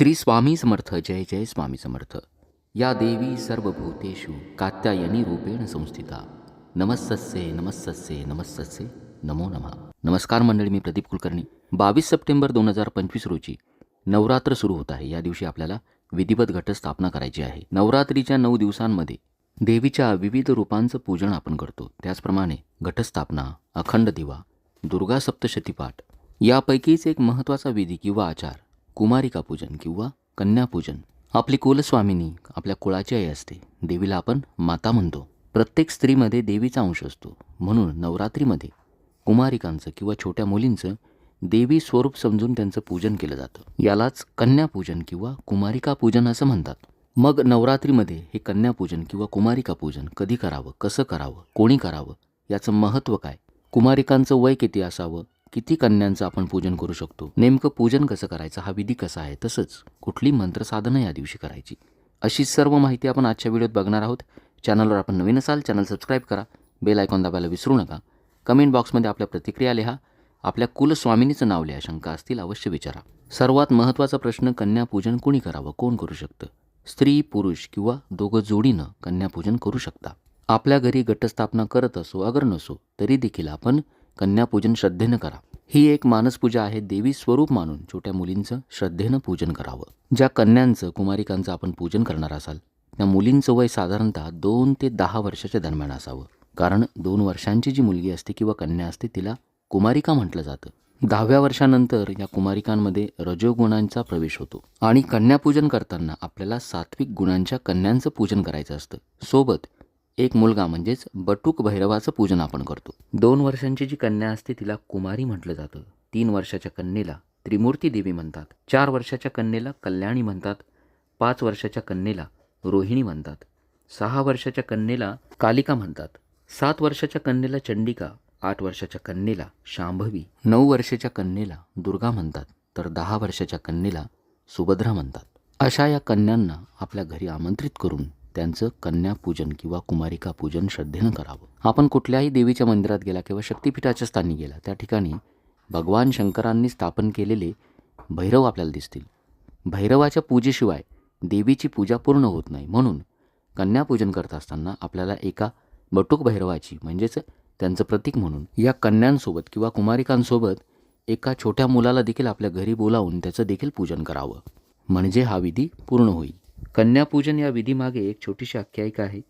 श्री स्वामी समर्थ जय जय स्वामी समर्थ. या देवी सर्वभूतेषु कात्यायनी रूपेण संस्थिता. नमस्सस्ये नमस्सस्ये नमस्सस्ये नमो नमः. नमस्कार मंडळी मी प्रदीप कुलकर्णी. बावीस सप्टेंबर दोन हजार पंचवीस रोजी नवरात्र सुरू होत आहे. या दिवशी आपल्याला विधिवत घटस्थापना करायची आहे. नवरात्रीच्या नऊ दिवसांमध्ये देवीच्या विविध रूपांचं पूजन आपण करतो. त्याचप्रमाणे घटस्थापना अखंड दिवा दुर्गा सप्तशतीपाठ यापैकीच एक महत्त्वाचा विधी किंवा आचार कुमारिका पूजन किंवा कन्यापूजन आपली कुलस्वामिनी आपल्या कुळाची आई असते. देवीला आपण माता म्हणतो. प्रत्येक स्त्रीमध्ये देवीचा अंश असतो. म्हणून नवरात्रीमध्ये कुमारिकांचं किंवा छोट्या मुलींचं देवी स्वरूप समजून त्यांचं पूजन केलं जातं. यालाच कन्यापूजन किंवा कुमारिका पूजन असं म्हणतात. मग नवरात्रीमध्ये हे कन्यापूजन किंवा कुमारिका पूजन कधी करावं? कसं करावं? कोणी करावं? याचं महत्त्व काय? कुमारिकांचं वय किती असावं? किती कन्यांचं आपण पूजन करू शकतो? नेमकं पूजन कसं करायचं? हा विधी कसा आहे? तसंच कुठली मंत्रसाधनं या दिवशी करायची? अशी सर्व माहिती आपण आजच्या व्हिडिओत बघणार आहोत. चॅनलवर आपण नवीन असाल चॅनल सबस्क्राईब करा. बेल आयकॉन दाबायला विसरू नका. कमेंट बॉक्समध्ये आपल्या प्रतिक्रिया लिहा. आपल्या कुलस्वामिनीचं नाव लिहा. शंका असतील अवश्य विचारा. सर्वात महत्त्वाचा प्रश्न कन्यापूजन कोणी करावं? कोण करू शकतं? स्त्री पुरुष किंवा दोघं जोडीनं कन्यापूजन करू शकता? आपल्या घरी घटस्थापना करत असो अगर नसो तरी देखील आपण कन्यापूजन श्रद्धेनं करा ही एक मानसपूजा आहे देवी स्वरूप मानून छोट्या मुलींचं श्रद्धेनं पूजन करावं. ज्या कन्यांचं कुमारिकांचं आपण पूजन करणार असाल त्या मुलींचं वय साधारणतः दोन ते दहा वर्षाच्या दरम्यान असावं. कारण दोन वर्षांची जी मुलगी असते किंवा कन्या असते तिला कुमारिका म्हटलं जातं. दहाव्या वर्षानंतर या कुमारिकांमध्ये रजोगुणांचा प्रवेश होतो. आणि कन्यापूजन करताना आपल्याला सात्विक गुणांच्या कन्यांचं पूजन करायचं असतं. सोबत एक मुलगा म्हणजेच बटूक भैरवाचं पूजन आपण करतो. दोन वर्षांची जी कन्या असते तिला कुमारी म्हटलं जातं. तीन वर्षाच्या कन्येला त्रिमूर्ती देवी म्हणतात. चार वर्षाच्या कन्येला कल्याणी म्हणतात. पाच वर्षाच्या कन्येला रोहिणी म्हणतात. सहा वर्षाच्या कन्येला कालिका म्हणतात. सात वर्षाच्या कन्येला चंडिका आठ वर्षाच्या कन्येला शांभवी नऊ वर्षाच्या कन्येला दुर्गा म्हणतात. तर दहा वर्षाच्या कन्येला सुभद्रा म्हणतात. अशा या कन्यांना आपल्या घरी आमंत्रित करून त्यांचं कन्यापूजन किंवा कुमारिका पूजन श्रद्धेनं करावं. आपण कुठल्याही देवीच्या मंदिरात गेला किंवा शक्तिपीठाच्या स्थानी गेला त्या ठिकाणी भगवान शंकरांनी स्थापन केलेले भैरव आपल्याला दिसतील. भैरवाच्या पूजेशिवाय देवीची पूजा पूर्ण होत नाही. म्हणून कन्यापूजन करत असताना आपल्याला एका बटूक भैरवाची म्हणजेच त्यांचं प्रतीक म्हणून या कन्यांसोबत किंवा कुमारिकांसोबत एका छोट्या मुलाला देखील आपल्या घरी बोलावून त्याचं देखील पूजन करावं. म्हणजे हा विधी पूर्ण होईल. कन्यापूजन या विधीमागे एक छोटीशी आख्यायिका आहे.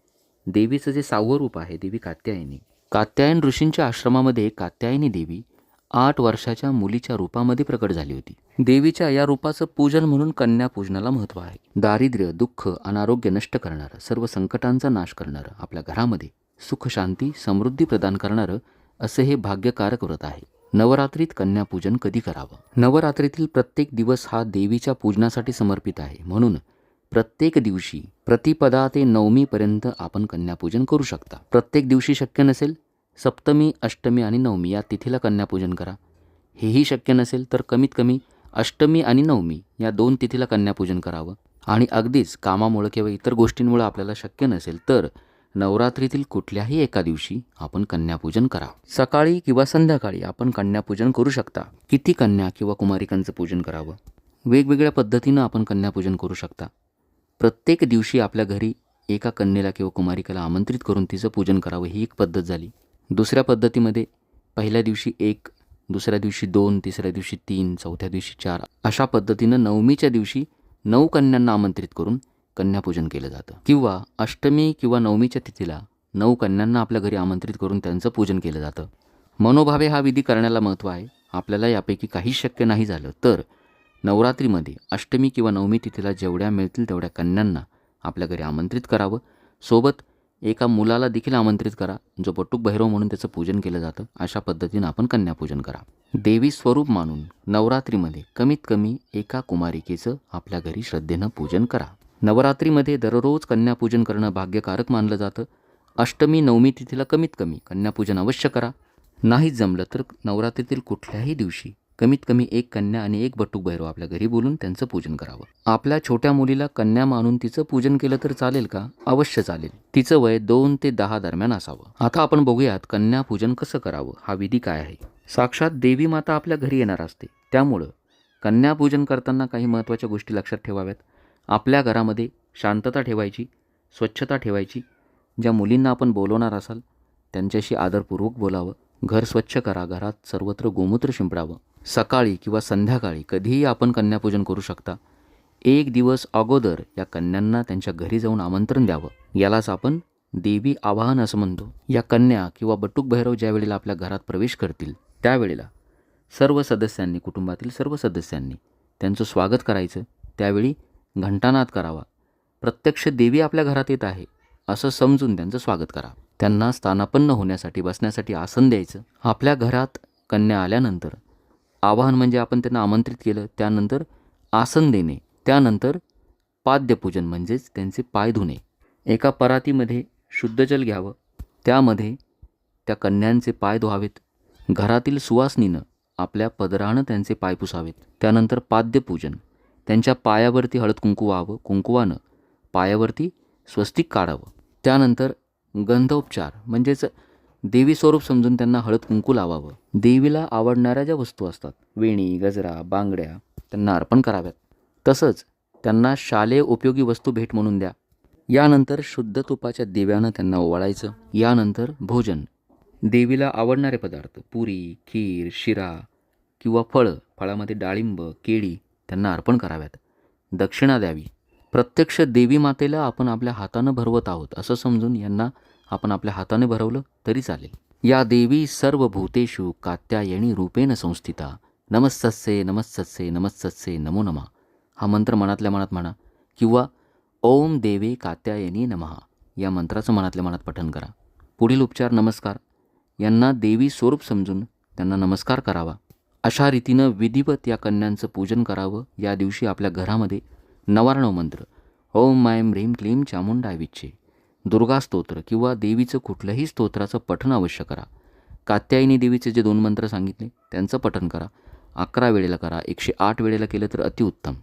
देवीचं जे सावं रूप आहे देवी कात्यायनी. कात्यायन ऋषींच्या आश्रमामध्ये कात्यायनी देवी आठ वर्षाच्या मुलीच्या रूपामध्ये प्रकट झाली होती. देवीच्या या रूपाचं पूजन म्हणून कन्यापूजनाला महत्त्व आहे. दारिद्र्य दुःख अनारोग्य नष्ट करणारं सर्व संकटांचा नाश करणारं आपल्या घरामध्ये सुख शांती समृद्धी प्रदान करणारं असं हे भाग्यकारक व्रत आहे. नवरात्रीत कन्यापूजन कधी करावं? नवरात्रीतील प्रत्येक दिवस हा देवीच्या पूजनासाठी समर्पित आहे. म्हणून प्रत्येक दिवशी प्रतिपदा ते नवमीपर्यंत आपण कन्यापूजन करू शकता. प्रत्येक दिवशी शक्य नसेल सप्तमी अष्टमी आणि नवमी या तिथीला कन्यापूजन करा. हेही शक्य नसेल तर कमीत कमी अष्टमी आणि नवमी या दोन तिथीला कन्यापूजन करावं. आणि अगदीच कामामुळं किंवा इतर गोष्टींमुळं आपल्याला शक्य नसेल तर नवरात्रीतील कुठल्याही एका दिवशी आपण कन्यापूजन करा. सकाळी किंवा संध्याकाळी आपण कन्यापूजन करू शकता. किती कन्या किंवा कुमारिकांचं पूजन करावं? वेगवेगळ्या पद्धतीनं आपण कन्यापूजन करू शकता. प्रत्येक दिवशी आपल्या घरी एका कन्येला किंवा कुमारिकेला आमंत्रित करून तिचं पूजन करावं ही एक पद्धत झाली. दुसऱ्या पद्धतीमध्ये पहिल्या दिवशी एक दुसऱ्या दिवशी दोन तिसऱ्या दिवशी तीन चौथ्या दिवशी चार अशा पद्धतीनं नवमीच्या दिवशी नऊ कन्यांना आमंत्रित करून कन्यापूजन केलं जातं. किंवा अष्टमी किंवा नवमीच्या तिथीला नऊ कन्यांना आपल्या घरी आमंत्रित करून त्यांचं पूजन केलं जातं. मनोभावे हा विधी करण्याला महत्त्व आहे. आपल्याला यापैकी काही शक्य नाही झालं तर नवरात्रीमध्ये अष्टमी किंवा नवमी तिथीला जेवढ्या मिळतील तेवढ्या कन्यांना आपल्या घरी आमंत्रित करावं. सोबत एका मुलाला देखील आमंत्रित करा जो बटूक भैरव म्हणून त्याचं पूजन केलं जातं. अशा पद्धतीनं आपण कन्यापूजन करा. देवी स्वरूप मानून नवरात्रीमध्ये कमीत कमी एका कुमारिकेचं आपल्या घरी श्रद्धेनं पूजन करा. नवरात्रीमध्ये दररोज कन्यापूजन करणं भाग्यकारक मानलं जातं. अष्टमी नवमी तिथीला कमीत कमी कन्यापूजन अवश्य करा. नाहीच जमलं तर नवरात्रीतील कुठल्याही दिवशी कमीत कमी एक कन्या आणि एक बटूक भैरव आपल्या घरी बोलून त्यांचं पूजन करावं. आपल्या छोट्या मुलीला कन्या मानून तिचं पूजन केलं तर चालेल का? अवश्य चालेल. तिचं वय दोन ते दहा दरम्यान असावं. आता आपण बघूयात कन्या पूजन कसं करावं? हा विधी काय आहे? साक्षात देवी माता आपल्या घरी येणार असते. त्यामुळं कन्यापूजन करताना काही महत्त्वाच्या गोष्टी लक्षात ठेवाव्यात. आपल्या घरामध्ये शांतता ठेवायची स्वच्छता ठेवायची. ज्या मुलींना आपण बोलवणार असाल त्यांच्याशी आदरपूर्वक बोलावं. घर स्वच्छ करा घरात सर्वत्र गोमूत्र शिंपडावं. सकाळी किंवा संध्याकाळी कधीही आपण कन्यापूजन करू शकता. एक दिवस अगोदर या कन्यांना त्यांच्या घरी जाऊन आमंत्रण द्यावं. यालाच आपण देवी आवाहन असं म्हणतो. या कन्या किंवा बटूक भैरव ज्या वेळेला आपल्या घरात प्रवेश करतील त्यावेळेला सर्व सदस्यांनी कुटुंबातील सर्व सदस्यांनी त्यांचं स्वागत करायचं. त्यावेळी घंटानाद करावा. प्रत्यक्ष देवी आपल्या घरात येत आहे असं समजून त्यांचं स्वागत करा. त्यांना स्थानापन्न होण्यासाठी बसण्यासाठी आसन द्यायचं. आपल्या घरात कन्या आल्यानंतर आवाहन म्हणजे आपण त्यांना आमंत्रित केलं त्यानंतर आसन देणे त्यानंतर पाद्यपूजन म्हणजेच त्यांचे पाय धुणे. एका परातीमध्ये शुद्ध जल घ्यावं त्यामध्ये त्या कन्यांचे पाय धुवावेत घरातील सुवासनीनं आपल्या पदरानं त्यांचे पाय पुसावेत त्यानंतर पाद्यपूजन. त्यांच्या पायावरती हळद कुंकू व्हावं कुंकुवानं पायावरती स्वस्तिक काढावं. त्यानंतर गंधोपचार म्हणजेच देवी स्वरूप समजून त्यांना हळद कुंकू लावावं. देवीला आवडणाऱ्या ज्या वस्तू असतात वेणी गजरा बांगड्या त्यांना अर्पण कराव्यात. तसंच त्यांना शालेय उपयोगी वस्तू भेट म्हणून द्या. यानंतर शुद्ध तुपाच्या दिव्यानं त्यांना ओवाळायचं. यानंतर भोजन. देवीला आवडणारे पदार्थ पुरी खीर शिरा किंवा फळं फळामध्ये डाळिंब केळी त्यांना अर्पण कराव्यात. दक्षिणा द्यावी. प्रत्यक्ष देवी मातेला आपण आपल्या हातानं भरवत आहोत असं समजून यांना आपण आपल्या हाताने भरवलं तरी चालेल. या देवी सर्व भूतेषु कात्यायणी रूपेण संस्थिता. नमस्तस्से नमस्तस्से नमस्तस्से नमो नमः. हा मंत्र मनातल्या मनात म्हणा किंवा ओम देवे कात्यायनी नमः. या मंत्राचं मनातल्या मनात पठन करा. पुढील उपचार नमस्कार. यांना देवी स्वरूप समजून त्यांना नमस्कार करावा. अशा रीतीनं विधिवत या कन्यांचं पूजन करावं. या दिवशी आपल्या घरामध्ये नवारणव मंत्र. ओम मायम ह्रीम क्लीम चामुंडा विच्छे. दुर्गा स्तोत्र किंवा देवीचं कुठल्याही स्तोत्राचं पठण अवश्य करा. कात्यायनी देवीचे जे दोन मंत्र सांगितले त्यांचं पठण करा. अकरा वेळेला करा एकशे आठ वेळेला केलं तर अतिउत्तम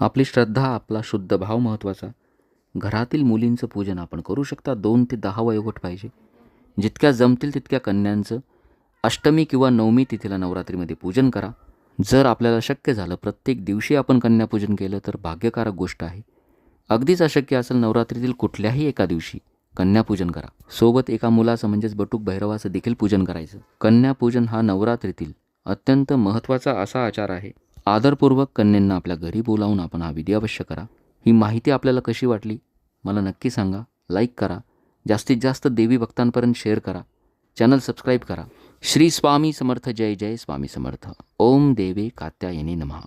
आपली श्रद्धा आपला शुद्ध भाव महत्त्वाचा घरातील मुलींचं पूजन आपण करू शकता दोन ते दहा वयोगट पाहिजे. जितक्या जमतील तितक्या कन्यांचं. अष्टमी किंवा नवमी तिथीला नवरात्रीमध्ये पूजन करा. जर आपल्याला शक्य झालं प्रत्येक दिवशी आपण कन्यापूजन केलं तर भाग्यकारक गोष्ट आहे. अगदीच अशक्य असेल नवरात्रीतील कुठल्याही एका दिवशी कन्यापूजन करा. सोबत एका मुलाचं म्हणजेच बटूक भैरवाचं देखील पूजन करायचं. कन्यापूजन हा नवरात्रीतील अत्यंत महत्त्वाचा असा आचार आहे. आदरपूर्वक कन्यांना आपल्या घरी बोलावून आपण हा विधी अवश्य करा. ही माहिती आपल्याला कशी वाटली मला नक्की सांगा. लाईक करा. जास्तीत जास्त देवी भक्तांपर्यंत शेअर करा. चॅनल सबस्क्राईब करा. श्री स्वामी समर्थ. जय जय स्वामी समर्थ. ओम देवे कात्यायनी नमः.